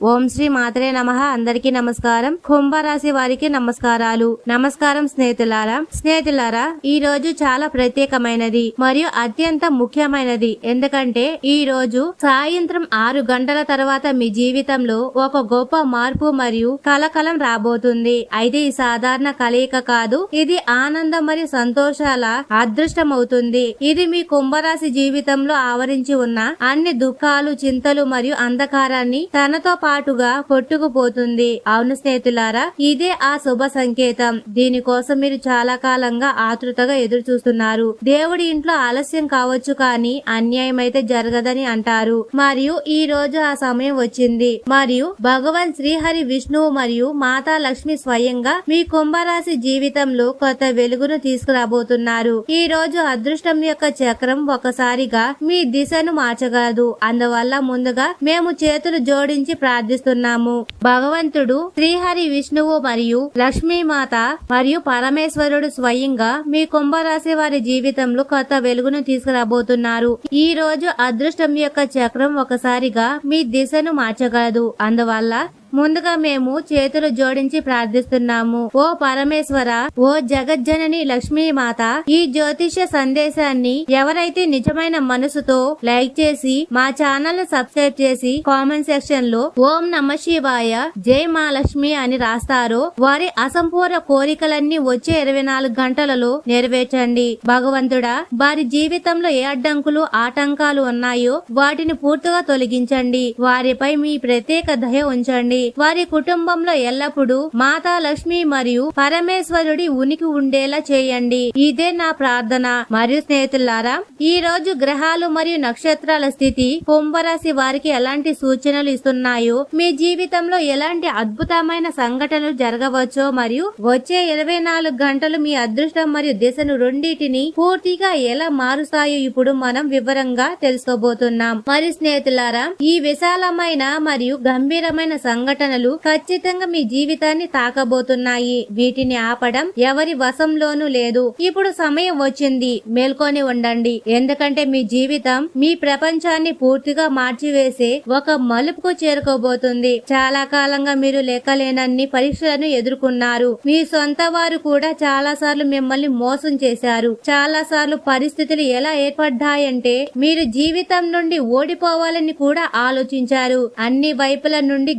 ఓం శ్రీ మాతరే నమ. అందరికీ నమస్కారం. కుంభరాశి వారికి నమస్కారాలు. నమస్కారం స్నేహితులారా. స్నేహితులారా ఈ రోజు చాలా ప్రత్యేకమైనది మరియు అత్యంత ముఖ్యమైనది. ఎందుకంటే ఈ రోజు సాయంత్రం ఆరు గంటల తర్వాత మీ జీవితంలో ఒక గొప్ప మార్పు మరియు కలకలం రాబోతుంది. అయితే ఈ సాధారణ కలయిక కాదు. ఇది ఆనందం మరియు సంతోషాల అదృష్టం అవుతుంది ఇది మీ కుంభరాశి జీవితంలో ఆవరించి ఉన్న అన్ని దుఃఖాలు చింతలు మరియు అంధకారాన్ని తనతో పాటుగా కొట్టుకుపోతుంది. అవును స్నేహితులారా ఇదే ఆ శుభ సంకేతం. దీనికోసం మీరు చాలా కాలంగా ఆతృతగా ఎదురు చూస్తున్నారు దేవుడి ఇంట్లో ఆలస్యం కావచ్చు కానీ అన్యాయం అయితే జరగదని అంటారు. మరియు ఈ రోజు ఆ సమయం వచ్చింది. మరియు భగవాన్ శ్రీహరి విష్ణువు మరియు మాతా లక్ష్మి స్వయంగా మీ కుంభరాశి జీవితంలో కొత్త వెలుగును తీసుకురాబోతున్నారు. ఈ రోజు అదృష్టం యొక్క చక్రం ఒకసారిగా మీ దిశను మార్చగలదు. అందువల్ల ముందుగా మేము చేతులు జోడించి ప్రార్థిస్తున్నాము. భగవంతుడు శ్రీహరి విష్ణువు మరియు లక్ష్మీమాత మరియు పరమేశ్వరుడు స్వయంగా మీ కుంభరాశి వారి జీవితంలో కొత్త వెలుగును తీసుకురాబోతున్నారు. ఈ రోజు అదృష్టం యొక్క చక్రం ఒకసారిగా మీ దిశను మార్చగలదు. అందువల్ల ముందుగా మేము చేతులు జోడించి ప్రార్థిస్తున్నాము. ఓ పరమేశ్వర ఓ జగజ్జనని లక్ష్మీమాత ఈ జ్యోతిష సందేశాన్ని ఎవరైతే నిజమైన మనసుతో లైక్ చేసి మా ఛానల్ను సబ్స్క్రైబ్ చేసి కామెంట్ సెక్షన్లో ఓం నమ శివాయ జై మా లక్ష్మి అని రాస్తారో వారి అసంపూర్ణ కోరికలన్నీ వచ్చే ఇరవై నాలుగు గంటలలో నెరవేర్చండి. భగవంతుడా వారి జీవితంలో ఏ అడ్డంకులు ఆటంకాలు ఉన్నాయో వాటిని పూర్తిగా తొలగించండి. వారిపై మీ ప్రత్యేక దయ ఉంచండి. వారి కుటుంబంలో ఎల్లప్పుడూ మాతా లక్ష్మి మరియు పరమేశ్వరుడి ఉనికి ఉండేలా చేయండి. ఇదే నా ప్రార్థన. మరియు స్నేహితులారా ఈ రోజు గ్రహాలు మరియు నక్షత్రాల స్థితి కుంభరాశి వారికి ఎలాంటి సూచనలు ఇస్తున్నాయో మీ జీవితంలో ఎలాంటి అద్భుతమైన సంఘటనలు జరగవచ్చో మరియు వచ్చే ఇరవై నాలుగు గంటలు మీ అదృష్టం మరియు దిశను రెండింటిని పూర్తిగా ఎలా మారుస్తాయో ఇప్పుడు మనం వివరంగా తెలుసుకోబోతున్నాం. మరియు స్నేహితులారా ఈ విశాలమైన మరియు గంభీరమైన సంఘటన సంఘటనలు ఖచ్చితంగా మీ జీవితాన్ని తాకబోతున్నాయి. వీటిని ఆపడం ఎవరి వశంలోనూ లేదు. ఇప్పుడు సమయం వచ్చింది. మేల్కొని ఉండండి. ఎందుకంటే మీ జీవితం మీ ప్రపంచాన్ని పూర్తిగా మార్చివేసే ఒక మలుపుకు చేరుకోబోతుంది. చాలా కాలంగా మీరు లెక్కలేనన్ని పరీక్షలను ఎదుర్కొన్నారు. మీ సొంత వారు కూడా చాలా సార్లు మిమ్మల్ని మోసం చేశారు. చాలా సార్లు పరిస్థితులు ఎలా ఏర్పడ్డాయంటే మీరు జీవితం నుండి ఓడిపోవాలని కూడా ఆలోచించారు. అన్ని వైపుల నుండి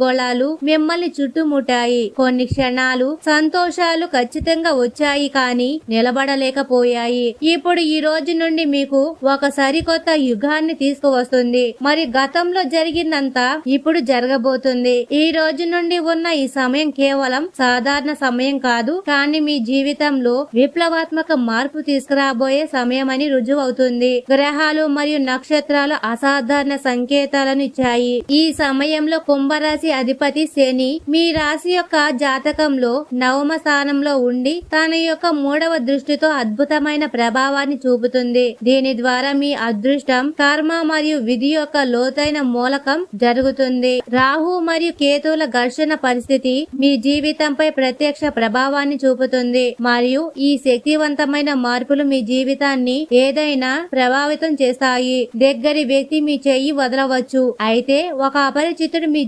గందరగోళాలు మిమ్మల్ని చుట్టుముట్టాయి. కొన్ని క్షణాలు సంతోషాలు ఖచ్చితంగా వచ్చాయి కానీ నిలబడలేకపోయాయి. ఇప్పుడు ఈ రోజు నుండి మీకు ఒక సరికొత్త యుగాన్ని తీసుకువస్తుంది. మరి గతంలో జరిగిందంతా ఇప్పుడు జరగబోతుంది. ఈ రోజు నుండి ఉన్న ఈ సమయం కేవలం సాధారణ సమయం కాదు కానీ మీ జీవితంలో విప్లవాత్మక మార్పు తీసుకురాబోయే సమయం అని రుజువు అవుతుంది గ్రహాలు మరియు నక్షత్రాలు అసాధారణ సంకేతాలను ఇచ్చాయి. ఈ సమయంలో కుంభరాశి అధిపతి శని మీ రాశి యొక్క జాతకంలో నవమ స్థానంలో ఉండి తన యొక్క మూడవ దృష్టితో అద్భుతమైన ప్రభావాన్ని చూపుతుంది. దీని ద్వారా మీ అదృష్టం కర్మ మరియు విధి యొక్క లోతైన మూలకం జరుగుతుంది. రాహు మరియు కేతువుల ఘర్షణ పరిస్థితి మీ జీవితంపై ప్రత్యక్ష ప్రభావాన్ని చూపుతుంది. మరియు ఈ శక్తివంతమైన మార్పులు మీ జీవితాన్ని ఏదైనా ప్రభావితం చేస్తాయి. దగ్గరి వ్యక్తి మీ చెయ్యి వదలవచ్చు. అయితే ఒక అపరిచితుడు మీ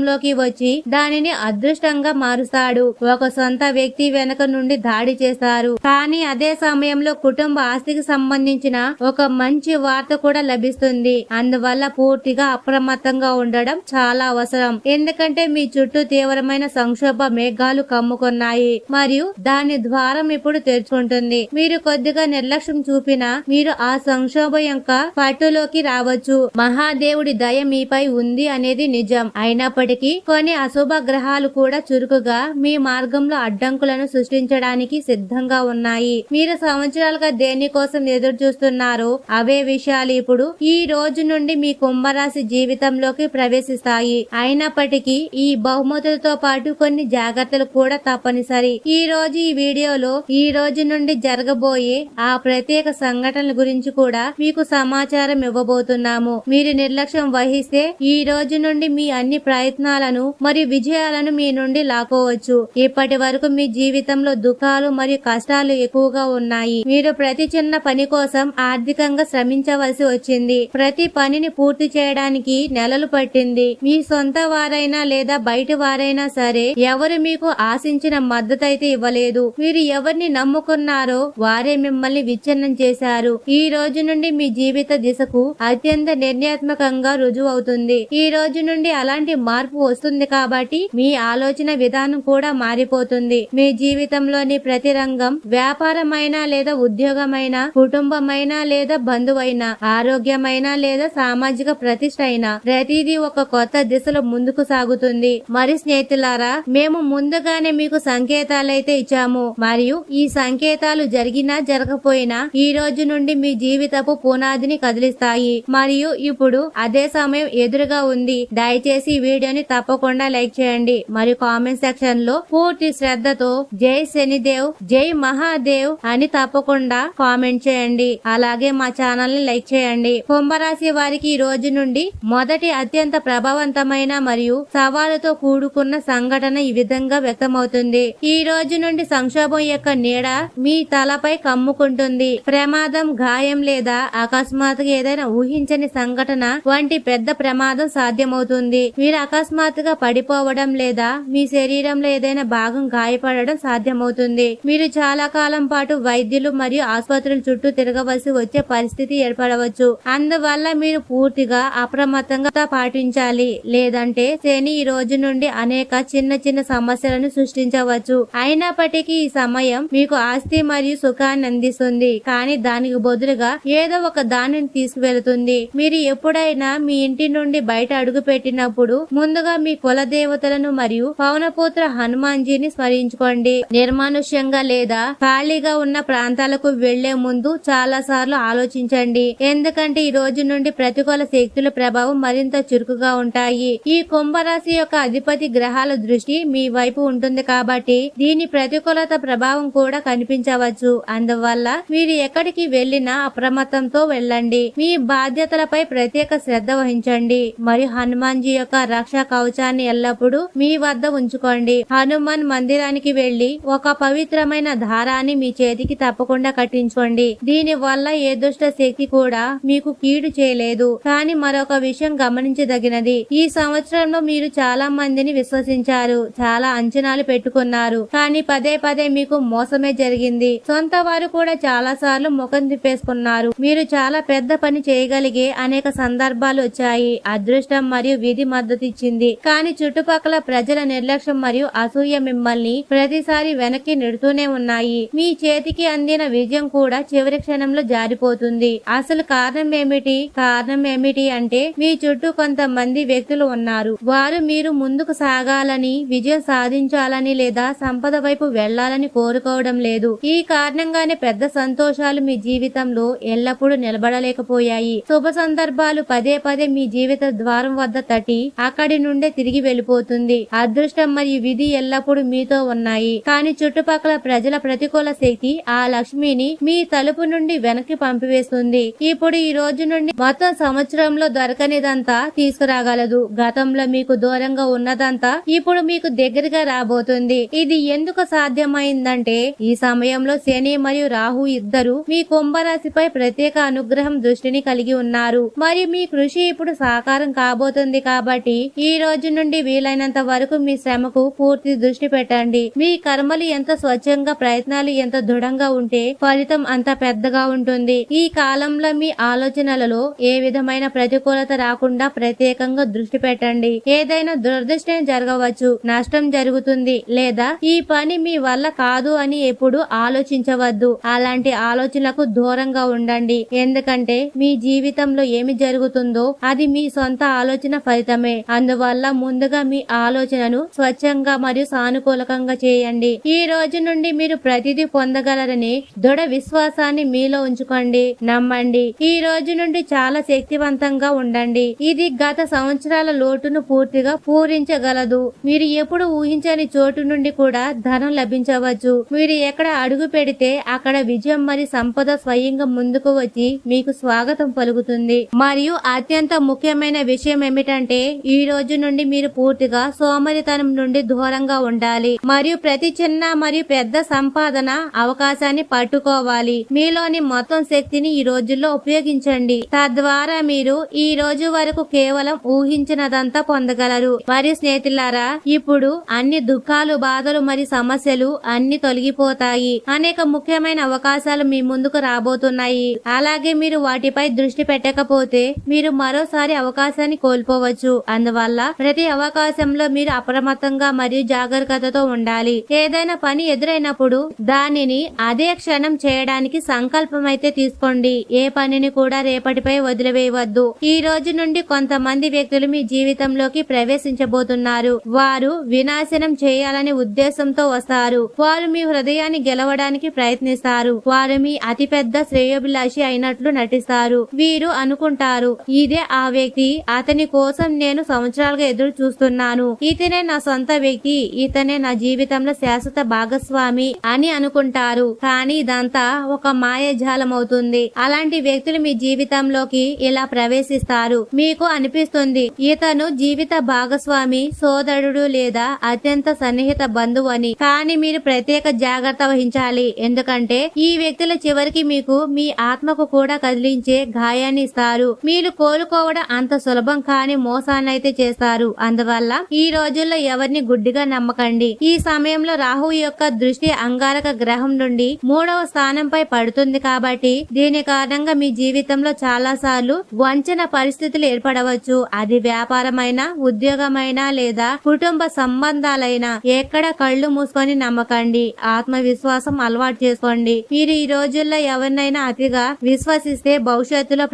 జీవితంలోకి వచ్చి దానిని అదృష్టంగా మారుస్తాడు. ఒక సొంత వ్యక్తి వెనక నుండి దాడి చేస్తారు. కానీ అదే సమయంలో కుటుంబ ఆస్తికి సంబంధించిన ఒక మంచి వార్త కూడా లభిస్తుంది. అందువల్ల పూర్తిగా అప్రమత్తంగా ఉండడం చాలా అవసరం. ఎందుకంటే మీ చుట్టూ తీవ్రమైన సంక్షోభ మేఘాలు కమ్ముకున్నాయి. మరియు దాని ద్వారం ఇప్పుడు తెరుచుకుంటుంది. మీరు కొద్దిగా నిర్లక్ష్యం చూపినా మీరు ఆ సంక్షోభం యొక్క పట్టులోకి రావచ్చు. మహాదేవుడి దయ మీపై ఉంది అనేది నిజం. అయినప్పటికీ కొన్ని అశుభ గ్రహాలు కూడా చురుకుగా మీ మార్గంలో అడ్డంకులను సృష్టించడానికి సిద్ధంగా ఉన్నాయి. మీరు సంవత్సరాలుగా దేనికోసం ఎదురు చూస్తున్నారు? అవే విషయాలు ఇప్పుడు ఈ రోజు నుండి మీ కుంభరాశి జీవితంలోకి ప్రవేశిస్తాయి. అయినప్పటికీ ఈ బహుమతులతో పాటు కొన్ని జాగ్రత్తలు కూడా తప్పనిసరి. ఈ రోజు ఈ వీడియోలో ఈ రోజు నుండి జరగబోయే ఆ ప్రత్యేక సంఘటనల గురించి కూడా మీకు సమాచారం ఇవ్వబోతున్నాము. మీరు నిర్లక్ష్యం వహిస్తే ఈ రోజు నుండి మీ అన్ని ప్రయత్నం ప్రయత్నాలను మరియు విజయాలను మీ నుండి లాక్కోవచ్చు. ఇప్పటి వరకు మీ జీవితంలో దుఃఖాలు మరియు కష్టాలు ఎక్కువగా ఉన్నాయి. మీరు ప్రతి చిన్న పని కోసం ఆర్థికంగా శ్రమించవలసి వచ్చింది. ప్రతి పనిని పూర్తి చేయడానికి నెలలు పట్టింది. మీ సొంత వారైనా లేదా బయటి వారైనా సరే ఎవరు మీకు ఆశించిన మద్దతు అయితే ఇవ్వలేదు. మీరు ఎవరిని నమ్ముకున్నారో వారే మిమ్మల్ని విచ్ఛిన్నం చేశారు. ఈ రోజు నుండి మీ జీవిత దిశకు అత్యంత నిర్ణయాత్మకంగా రుజువు అవుతుంది ఈ రోజు నుండి అలాంటి మార్పు మార్పు వస్తుంది కాబట్టి మీ ఆలోచన విధానం కూడా మారిపోతుంది. మీ జీవితంలోని ప్రతి రంగం వ్యాపారమైన లేదా ఉద్యోగమైన కుటుంబమైన లేదా బంధువైన ఆరోగ్యమైన లేదా సామాజిక ప్రతిష్ట అయినా ప్రతిదీ ఒక కొత్త దిశలో ముందుకు సాగుతుంది. మరి స్నేహితులారా మేము ముందుగానే మీకు సంకేతాలైతే ఇచ్చాము. మరియు ఈ సంకేతాలు జరిగినా జరగపోయినా ఈ రోజు నుండి మీ జీవితపు పునాదిని కదిలిస్తాయి. మరియు ఇప్పుడు అదే సమయం ఎదురుగా ఉంది. దయచేసి వీడియో వీడియోని తప్పకుండా లైక్ చేయండి. మరియు కామెంట్ సెక్షన్లో పూర్తి శ్రద్ధతో జై శనిదేవ్ జై మహాదేవ్ అని తప్పకుండా కామెంట్ చేయండి. అలాగే మా ఛానల్ని లైక్ చేయండి. కుంభరాశి వారికి ఈ రోజు నుండి మొదటి అత్యంత ప్రభావవంతమైన మరియు సవాలుతో కూడుకున్న సంఘటన ఈ విధంగా వ్యక్తమవుతుంది. ఈ రోజు నుండి సంక్షోభం యొక్క నీడ మీ తలపై కమ్ముకుంటుంది. ప్రమాదం గాయం లేదా అకస్మాత్తుగా ఏదైనా ఊహించని సంఘటన వంటి పెద్ద ప్రమాదం సాధ్యమవుతుంది. మీరు అకస్మాత్తుగా పడిపోవడం లేదా మీ శరీరంలో ఏదైనా భాగం గాయపడడం సాధ్యమవుతుంది. మీరు చాలా కాలం పాటు వైద్యులు మరియు ఆసుపత్రుల చుట్టూ తిరగవలసి వచ్చే పరిస్థితి ఏర్పడవచ్చు. అందువల్ల మీరు పూర్తిగా అప్రమత్తంగా పాటించాలి. లేదంటే శని ఈ రోజు నుండి అనేక చిన్న చిన్న సమస్యలను సృష్టించవచ్చు. అయినప్పటికీ ఈ సమయం మీకు ఆస్తి మరియు సుఖాన్ని అందిస్తుంది. కానీ దానికి బదులుగా ఏదో ఒక దానిని తీసుకువెళుతుంది. మీరు ఎప్పుడైనా మీ ఇంటి నుండి బయట అడుగు పెట్టినప్పుడు ముందుగా మీ కుల దేవతలను మరియు పవనపుత్ర హనుమాన్జీని స్మరించుకోండి. నిర్మానుష్యంగా లేదా ఖాళీగా ఉన్న ప్రాంతాలకు వెళ్ళే ముందు చాలా సార్లు ఆలోచించండి. ఎందుకంటే ఈ రోజు నుండి ప్రతికూల శక్తుల ప్రభావం మరింత చురుకుగా ఉంటాయి. ఈ కుంభరాశి యొక్క అధిపతి గ్రహాల దృష్టి మీ వైపు ఉంటుంది కాబట్టి దీని ప్రతికూలత ప్రభావం కూడా కనిపించవచ్చు. అందువల్ల మీరు ఎక్కడికి వెళ్ళినా అప్రమత్తంతో వెళ్ళండి. మీ బాధ్యతలపై ప్రత్యేక శ్రద్ధ వహించండి. మరియు హనుమాన్ జీ యొక్క కవచాన్ని ఎల్లప్పుడూ మీ వద్ద ఉంచుకోండి. హనుమాన్ మందిరానికి వెళ్ళి ఒక పవిత్రమైన దారాన్ని మీ చేతికి తప్పకుండా కట్టించుకోండి దీని వల్ల ఏ దుష్ట శక్తి కూడా మీకు కీడు చేయలేదు. కానీ మరొక విషయం గమనించదగినది. ఈ సంవత్సరంలో మీరు చాలా మందిని విశ్వసించారు. చాలా అంచనాలు పెట్టుకున్నారు. కానీ పదే పదే మీకు మోసమే జరిగింది. సొంత వారు కూడా చాలా సార్లు ముఖం తిప్పేసుకున్నారు. మీరు చాలా పెద్ద పని చేయగలిగే అనేక సందర్భాలు వచ్చాయి. అదృష్టం మరియు విధి మద్దతు ఇచ్చింది. కానీ చుట్టుపక్కల ప్రజల నిర్లక్ష్యం మరియు అసూయ మిమ్మల్ని ప్రతిసారి వెనక్కి నెడుతూనే ఉన్నాయి. మీ చేతికి అందిన విజయం కూడా చివరి క్షణంలో జారిపోతుంది. అసలు కారణం ఏమిటి? కారణం ఏమిటి అంటే మీ చుట్టూ కొంతమంది వ్యక్తులు ఉన్నారు. వారు మీరు ముందుకు సాగాలని విజయం సాధించాలని లేదా సంపద వైపు వెళ్ళాలని కోరుకోవడం లేదు. ఈ కారణంగానే పెద్ద సంతోషాలు మీ జీవితంలో ఎల్లప్పుడూ నిలబడలేకపోయాయి. శుభ సందర్భాలు పదే పదే మీ జీవిత ద్వారం వద్ద తట్టి అక్కడి నుండే తిరిగి వెళ్ళిపోతుంది అదృష్టం మరియు విధి ఎల్లప్పుడూ మీతో ఉన్నాయి. కానీ చుట్టుపక్కల ప్రజల ప్రతికూల శక్తి ఆ లక్ష్మిని మీ తలుపు నుండి వెనక్కి పంపివేస్తుంది. ఇప్పుడు ఈ రోజు నుండి మొత్తం సంవత్సరంలో దొరకనిదంతా తీసుకురాగలదు. గతంలో మీకు దూరంగా ఉన్నదంతా ఇప్పుడు మీకు దగ్గరగా రాబోతుంది. ఇది ఎందుకు సాధ్యమైందంటే ఈ సమయంలో శని మరియు రాహు ఇద్దరు మీ కుంభరాశిపై ప్రత్యేక అనుగ్రహం దృష్టిని కలిగి ఉన్నారు. మరియు మీ కృషి ఇప్పుడు సాకారం కాబోతుంది కాబట్టి ఈ రోజు నుండి వీలైనంత వరకు మీ శ్రమకు పూర్తి దృష్టి పెట్టండి. మీ కర్మలు ఎంత స్వచ్ఛంగా ప్రయత్నాలు ఎంత దృఢంగా ఉంటే ఫలితం అంత పెద్దగా ఉంటుంది. ఈ కాలంలో మీ ఆలోచనలలో ఏ విధమైన ప్రతికూలత రాకుండా ప్రత్యేకంగా దృష్టి పెట్టండి. ఏదైనా దురదృష్టం జరగవచ్చు నష్టం జరుగుతుంది లేదా ఈ పని మీ వల్ల కాదు అని ఎప్పుడు ఆలోచించవద్దు. అలాంటి ఆలోచనలకు దూరంగా ఉండండి. ఎందుకంటే మీ జీవితంలో ఏమి జరుగుతుందో అది మీ సొంత ఆలోచన ఫలితమే. అందువల్ల ముందుగా మీ ఆలోచనను స్వచ్ఛంగా మరియు సానుకూలకంగా చేయండి. ఈ రోజు నుండి మీరు ప్రతిదీ పొందగలరని దృఢ విశ్వాసాన్ని మీలో ఉంచుకోండి. నమ్మండి. ఈ రోజు నుండి చాలా శక్తివంతంగా ఉండండి. ఇది గత సంవత్సరాల లోటును పూర్తిగా పూరించగలదు. మీరు ఎప్పుడు ఊహించని చోటు నుండి కూడా ధనం లభించవచ్చు. మీరు ఎక్కడ అడుగు పెడితే అక్కడ విజయం మరియు సంపద స్వయంగా ముందుకు వచ్చి మీకు స్వాగతం పలుకుతుంది. మరియు అత్యంత ముఖ్యమైన విషయం ఏమిటంటే ఈ రోజు రోజు నుండి మీరు పూర్తిగా సోమరితనం నుండి దూరంగా ఉండాలి. మరియు ప్రతి చిన్న మరియు పెద్ద సంపాదన అవకాశాన్ని పట్టుకోవాలి. మీలోని మొత్తం శక్తిని ఈ రోజుల్లో ఉపయోగించండి. తద్వారా మీరు ఈ రోజు వరకు కేవలం ఊహించినదంతా పొందగలరు. మరియు స్నేహితులారా ఇప్పుడు అన్ని దుఃఖాలు బాధలు మరియు సమస్యలు అన్ని తొలగిపోతాయి. అనేక ముఖ్యమైన అవకాశాలు మీ ముందుకు రాబోతున్నాయి. అలాగే మీరు వాటిపై దృష్టి పెట్టకపోతే మీరు మరోసారి అవకాశాన్ని కోల్పోవచ్చు. అందువల్ల ప్రతి అవకాశంలో మీరు అప్రమత్తంగా మరియు జాగ్రత్తతో ఉండాలి. ఏదైనా పని ఎదురైనప్పుడు దానిని అదే క్షణం చేయడానికి సంకల్పం అయితే తీసుకోండి. ఏ పనిని కూడా రేపటిపై వదిలివేయవద్దు. ఈ రోజు నుండి కొంతమంది వ్యక్తులు మీ జీవితంలోకి ప్రవేశించబోతున్నారు. వారు వినాశనం చేయాలనే ఉద్దేశంతో వస్తారు. వారు మీ హృదయాన్ని గెలవడానికి ప్రయత్నిస్తారు. వారు మీ అతిపెద్ద శ్రేయోభిలాషి అయినట్లు నటిస్తారు. వీరు అనుకుంటారు ఇదే ఆ వ్యక్తి అతని కోసం నేను సంవత్సరం సంవత్సరాలుగా ఎదురు చూస్తున్నాను. ఇతనే నా సొంత వ్యక్తి ఇతనే నా జీవితంలో శాశ్వత భాగస్వామి అని అనుకుంటారు. కానీ ఇదంతా ఒక మాయజాలం అవుతుంది అలాంటి వ్యక్తులు మీ జీవితంలోకి ఇలా ప్రవేశిస్తారు. మీకు అనిపిస్తుంది ఇతను జీవిత భాగస్వామి సోదరుడు లేదా అత్యంత సన్నిహిత బంధువు అని. కానీ మీరు ప్రత్యేక జాగ్రత్త వహించాలి. ఎందుకంటే ఈ వ్యక్తుల చివరికి మీకు మీ ఆత్మకు కూడా కదిలించే గాయాన్ని ఇస్తారు. మీరు కోలుకోవడం అంత సులభం కాని మోసాన్ని అయితే చేశారు. అందువల్ల ఈ రోజుల్లో ఎవరిని గుడ్డిగా నమ్మకండి. ఈ సమయంలో రాహు యొక్క దృష్టి అంగారక గ్రహం నుండి మూడవ స్థానంపై పడుతుంది కాబట్టి దీని కారణంగా మీ జీవితంలో చాలా సార్లు వంచన పరిస్థితులు ఏర్పడవచ్చు. అది వ్యాపారమైన ఉద్యోగమైనా లేదా కుటుంబ సంబంధాలైనా ఎక్కడ కళ్ళు మూసుకొని నమ్మకండి. ఆత్మవిశ్వాసం అలవాటు చేసుకోండి. మీరు ఈ రోజుల్లో ఎవరినైనా అతిగా విశ్వసిస్తే భవిష్యత్తులో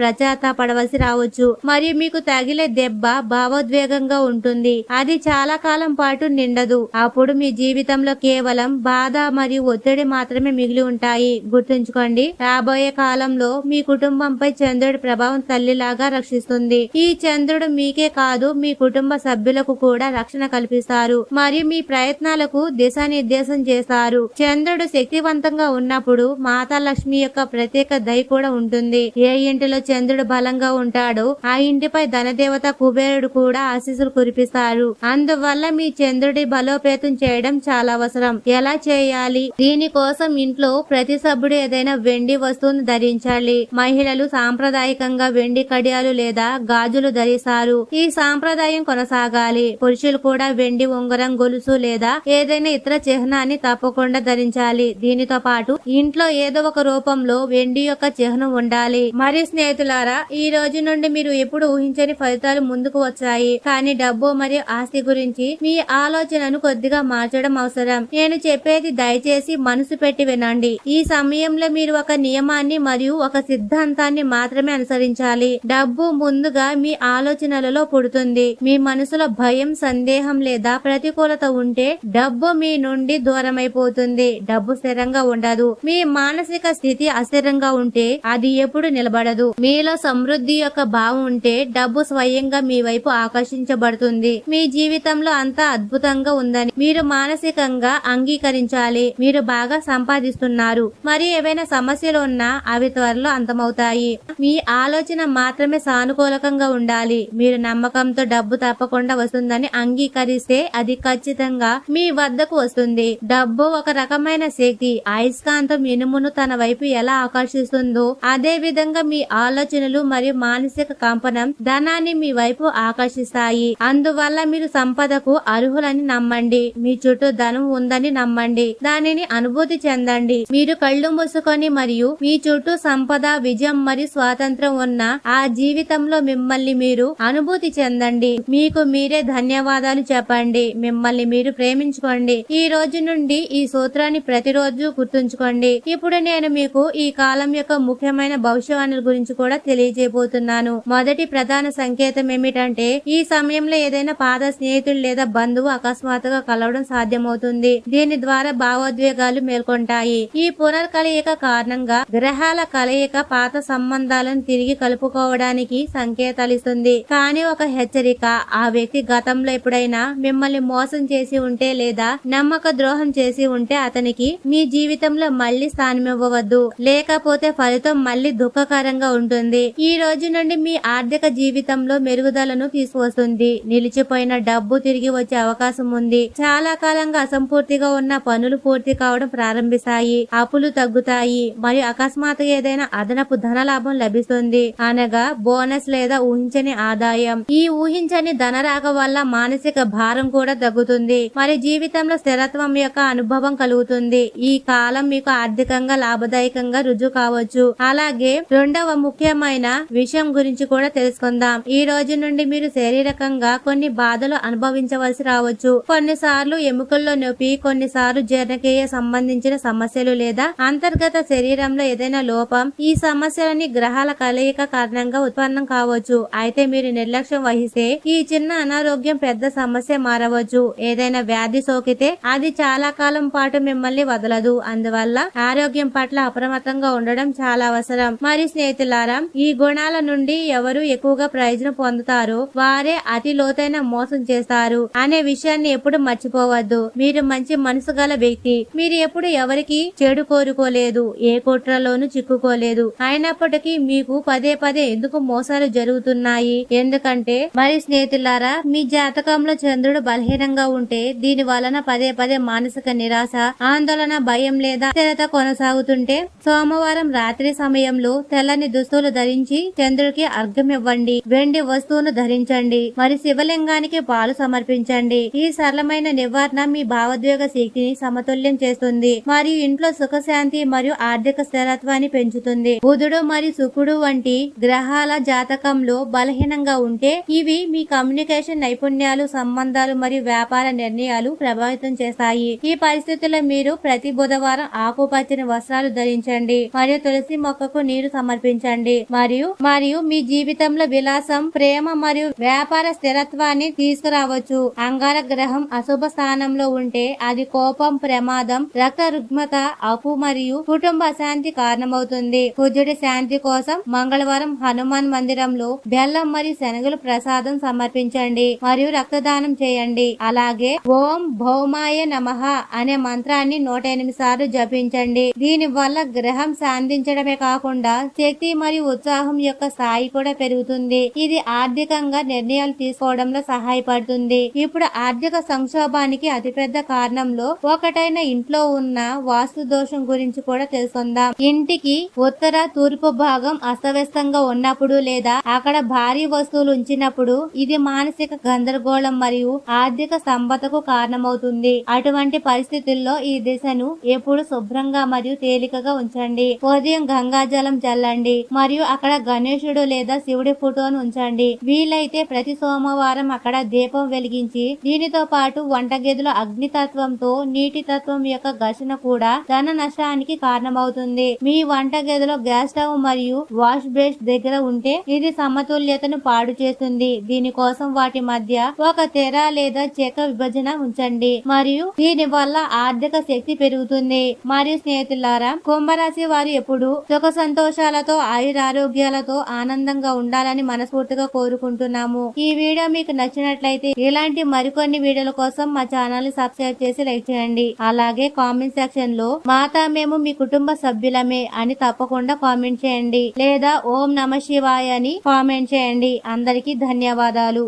పడవలసి రావచ్చు. మరియు మీకు తగిలే దెబ్బ భావోద్వేగ భావోద్వేగంగా ఉంటుంది. అది చాలా కాలం పాటు నిండదు. అప్పుడు మీ జీవితంలో కేవలం బాధ మరియు ఒత్తిడి మాత్రమే మిగిలి ఉంటాయి. గుర్తుంచుకోండి రాబోయే కాలంలో మీ కుటుంబంపై చంద్రుడి ప్రభావం తల్లిలాగా రక్షిస్తుంది. ఈ చంద్రుడు మీకే కాదు మీ కుటుంబ సభ్యులకు కూడా రక్షణ కల్పిస్తారు. మరియు మీ ప్రయత్నాలకు దిశానిర్దేశం చేస్తారు. చంద్రుడు శక్తివంతంగా ఉన్నప్పుడు మాతా లక్ష్మి యొక్క ప్రత్యేక దయ కూడా ఉంటుంది. ఏ ఇంటిలో చంద్రుడు బలంగా ఉంటాడో ఆ ఇంటిపై ధనదేవత కుబేరుడు కూడా ఆశీస్సులు కురిపిస్తారు. అందువల్ల మీ చంద్రుడి బలోపేతం చేయడం చాలా అవసరం. ఎలా చేయాలి? దీనికోసం ఇంట్లో ప్రతి సభ్యుడు ఏదైనా వెండి వస్తువును ధరించాలి. మహిళలు సాంప్రదాయకంగా వెండి కడియాలు లేదా గాజులు ధరిస్తారు. ఈ సాంప్రదాయం కొనసాగాలి. పురుషులు కూడా వెండి ఉంగరం గొలుసు లేదా ఏదైనా ఇతర చిహ్నాన్ని తప్పకుండా ధరించాలి. దీనితో పాటు ఇంట్లో ఏదో ఒక రూపంలో వెండి యొక్క చిహ్నం ఉండాలి. మరి స్నేహితులారా ఈ రోజు నుండి మీరు ఎప్పుడు ఊహించని ఫలితాలు ముందుకు వచ్చాయి? కానీ డబ్బు మరియు ఆస్తి గురించి మీ ఆలోచనను కొద్దిగా మార్చడం అవసరం. నేను చెప్పేది దయచేసి మనసు పెట్టి వినండి. ఈ సమయంలో మీరు ఒక నియమాన్ని మరియు ఒక సిద్ధాంతాన్ని మాత్రమే అనుసరించాలి. డబ్బు ముందుగా మీ ఆలోచనలలో పుడుతుంది. మీ మనసులో భయం సందేహం లేదా ప్రతికూలత ఉంటే డబ్బు మీ నుండి దూరమైపోతుంది. డబ్బు స్థిరంగా ఉండదు. మీ మానసిక స్థితి అస్థిరంగా ఉంటే అది ఎప్పుడు నిలబడదు. మీలో సమృద్ధి యొక్క భావం ఉంటే డబ్బు స్వయంగా మీ వైపు ఆకర్షించబడుతుంది. మీ జీవితంలో అంతా అద్భుతంగా ఉందని మీరు మానసికంగా అంగీకరించాలి. మీరు బాగా సంపాదిస్తున్నారు. మరి ఏవైనా సమస్యలు ఉన్నా అవి త్వరలో అంతమవుతాయి. మీ ఆలోచన మాత్రమే సానుకూలకంగా ఉండాలి. మీరు నమ్మకంతో డబ్బు తప్పకుండా వస్తుందని అంగీకరిస్తే అది ఖచ్చితంగా మీ వద్దకు వస్తుంది. డబ్బు ఒక రకమైన శక్తి. అయస్కాంతం ఇనుమును తన వైపు ఎలా ఆకర్షిస్తుందో అదే విధంగా మీ ఆలోచనలు మరియు మానసిక కంపనం ధనాన్ని మీ వైపు ఆకర్షిస్తాయి. అందువల్ల మీరు సంపదకు అర్హులని నమ్మండి. మీ చుట్టూ ధనం ఉందని నమ్మండి. దానిని అనుభూతి చెందండి. మీరు కళ్ళు మూసుకొని మరియు మీ చుట్టూ సంపద విజయం మరియు స్వాతంత్రం ఉన్న ఆ జీవితంలో మిమ్మల్ని మీరు అనుభూతి చెందండి. మీకు మీరే ధన్యవాదాలు చెప్పండి. మిమ్మల్ని మీరు ప్రేమించుకోండి. ఈ రోజు నుండి ఈ సూత్రాన్ని ప్రతిరోజు గుర్తుంచుకోండి. ఇప్పుడు నేను మీకు ఈ కాలం యొక్క ముఖ్యమైన భవిష్యవాణుల గురించి కూడా తెలియజేయబోతున్నాను. మొదటి ప్రధాన సంకేతం ఏమిటంటే ఈ సమయంలో ఏదైనా పాత స్నేహితుడు లేదా బంధువు అకస్మాత్తుగా కలవడం సాధ్యమవుతుంది. దీని ద్వారా భావోద్వేగాలు మేల్కొంటాయి. ఈ పునర్కలయిక కారణంగా గ్రహాల కలయిక పాత సంబంధాలను తిరిగి కలుపుకోవడానికి సంకేతాలు ఇస్తుంది కానీ ఒక హెచ్చరిక ఆ వ్యక్తి గతంలో ఎప్పుడైనా మిమ్మల్ని మోసం చేసి ఉంటే లేదా నమ్మక ద్రోహం చేసి ఉంటే అతనికి మీ జీవితంలో మళ్ళీ స్థానం ఇవ్వవద్దు లేకపోతే ఫలితం మళ్ళీ దుఃఖకరంగా ఉంటుంది. ఈ రోజు నుండి మీ ఆర్థిక జీవితంలో మెరుగుదలను తీసుకువస్తుంది వస్తుంది నిలిచిపోయిన డబ్బు తిరిగి వచ్చే అవకాశం ఉంది. చాలా కాలంగా అసంపూర్తిగా ఉన్న పనులు పూర్తి కావడం ప్రారంభిస్తాయి. అప్పులు తగ్గుతాయి. మరియు అకస్మాత్తుగా ఏదైనా అదనపు ధన లాభం లభిస్తుంది. అనగా బోనస్ లేదా ఊహించని ఆదాయం. ఈ ఊహించని ధన రాక వల్ల మానసిక భారం కూడా తగ్గుతుంది. మరి జీవితంలో స్థిరత్వం యొక్క అనుభవం కలుగుతుంది. ఈ కాలం మీకు ఆర్థికంగా లాభదాయకంగా రుజువు కావచ్చు. అలాగే రెండవ ముఖ్యమైన విషయం గురించి కూడా తెలుసుకుందాం. ఈ రోజు నుండి మీరు శారీరకంగా కొన్ని బాధలు అనుభవించవలసి రావచ్చు. కొన్నిసార్లు ఎముకల్లో నొప్పి కొన్నిసార్లు జీర్ణక్రియ సంబంధించిన సమస్యలు లేదా అంతర్గత శరీరంలో ఏదైనా లోపం ఈ సమస్యలని గ్రహాల కలయిక కారణంగా ఉత్పన్నం కావచ్చు. అయితే మీరు నిర్లక్ష్యం వహిస్తే ఈ చిన్న అనారోగ్యం పెద్ద సమస్య మారవచ్చు. ఏదైనా వ్యాధి సోకితే అది చాలా కాలం పాటు మిమ్మల్ని వదలదు. అందువల్ల ఆరోగ్యం పట్ల అప్రమత్తంగా ఉండడం చాలా అవసరం. మరి స్నేహితులారా ఈ గుణాల నుండి ఎవరు ఎక్కువగా ప్రయోజనం పొందుతారో? వారే అతి లోతైన మోసం చేస్తారు అనే విషయాన్ని ఎప్పుడు మర్చిపోవద్దు. మీరు మంచి మనసు గల వ్యక్తి. మీరు ఎప్పుడు ఎవరికి చెడు కోరుకోలేదు ఏ కుట్రలోనూ చిక్కుకోలేదు. అయినప్పటికీ మీకు పదే పదే ఎందుకు మోసాలు జరుగుతున్నాయి? ఎందుకంటే మరి స్నేహితులారా మీ జాతకంలో చంద్రుడు బలహీనంగా ఉంటే దీని వలన పదే పదే మానసిక నిరాశ ఆందోళన భయం లేదా స్థిరత కొనసాగుతుంటే సోమవారం రాత్రి సమయంలో తెల్లని దుస్తులు ధరించి చంద్రుడికి అర్ఘం ఇవ్వండి వెండి వస్తువును ధరించండి. మరి శివలింగానికి పాలు సమర్పించండి. ఈ సరళమైన నివారణ మీ భావోద్వేగ శక్తిని సమతుల్యం చేస్తుంది. మరియు ఇంట్లో సుఖశాంతి మరియు ఆర్థిక స్థిరత్వాన్ని పెంచుతుంది. బుధుడు మరియు శుకుడు వంటి గ్రహాల జాతకంలో బలహీనంగా ఉంటే ఇవి మీ కమ్యూనికేషన్ నైపుణ్యాలు సంబంధాలు మరియు వ్యాపార నిర్ణయాలు ప్రభావితం చేస్తాయి. ఈ పరిస్థితుల్లో మీరు ప్రతి బుధవారం ఆకుపచ్చని వస్త్రాలు ధరించండి. మరియు తులసి మొక్కకు నీరు సమర్పించండి. మరియు మరియు మీ జీవితంలో విలాసం ప్రేమ మరియు వ్యాపార స్థిరత్వాన్ని తీసుకురావచ్చు. అంగార గ్రహం అశుభ స్థానంలో ఉంటే అది కోపం ప్రమాదం రక్త రుగ్మత అపు మరియు కుటుంబ అశాంతి కారణమవుతుంది. కుజుడి శాంతి కోసం మంగళవారం హనుమాన్ మందిరంలో బెల్లం మరియు శనగలు ప్రసాదం సమర్పించండి మరియు రక్తదానం చేయండి. అలాగే ఓం భౌమాయ నమః అనే మంత్రాన్ని నూట ఎనిమిది సార్లు జపించండి. దీని వల్ల గ్రహం శాంతించడమే కాకుండా శక్తి మరియు ఉత్సాహం యొక్క స్థాయి కూడా పెరుగుతుంది. ఇది ఆర్థికంగా నిర్ణయం నిర్ణయాలు తీసుకోవడంలో సహాయపడుతుంది. ఇప్పుడు ఆర్థిక సంక్షోభానికి అతిపెద్ద కారణంలో ఒకటైన ఇంట్లో ఉన్న వాస్తు దోషం గురించి కూడా తెలుసుకుందాం. ఇంటికి ఉత్తర తూర్పు భాగం అస్తవ్యస్తంగా ఉన్నప్పుడు లేదా అక్కడ భారీ వస్తువులు ఉంచినప్పుడు ఇది మానసిక గందరగోళం మరియు ఆర్థిక స్తంభతకు కారణమవుతుంది. అటువంటి పరిస్థితుల్లో ఈ దిశను ఎప్పుడు శుభ్రంగా మరియు తేలికగా ఉంచండి. ఉదయం గంగాజలం చల్లండి మరియు అక్కడ గణేశుడు లేదా శివుడి ఫోటోను ఉంచండి. వీలైతే ప్రతి ప్రతి సోమవారం అక్కడ దీపం వెలిగించి దీనితో పాటు వంటగదిలో అగ్నితత్వంతో నీటి తత్వం యొక్క ఘర్షణ కూడా ధన నష్టానికి కారణమవుతుంది. మీ వంటగదిలో గ్యాస్ స్టవ్ మరియు వాష్ బేస్ దగ్గర ఉంటే ఇది సమతుల్యతను పాడు చేస్తుంది. దీనికోసం వాటి మధ్య ఒక తెర లేదా చెక్క విభజన ఉంచండి. మరియు దీని వల్ల ఆర్థిక శక్తి పెరుగుతుంది. మరియు స్నేహితులారా కుంభరాశి వారు ఎప్పుడు సుఖ సంతోషాలతో ఆయురారోగ్యాలతో ఆనందంగా ఉండాలని మనస్ఫూర్తిగా కోరుకుంటున్నాము. ఈ వీడియో మీకు నచ్చినట్లయితే ఇలాంటి మరికొన్ని వీడియోల కోసం మా ఛానల్ని సబ్స్క్రైబ్ చేసి లైక్ చేయండి. అలాగే కామెంట్ సెక్షన్లో మాతా మేము మీ కుటుంబ సభ్యులమే అని తప్పకుండా కామెంట్ చేయండి. లేదా ఓం నమ శివాయ అని కామెంట్ చేయండి. అందరికీ ధన్యవాదాలు.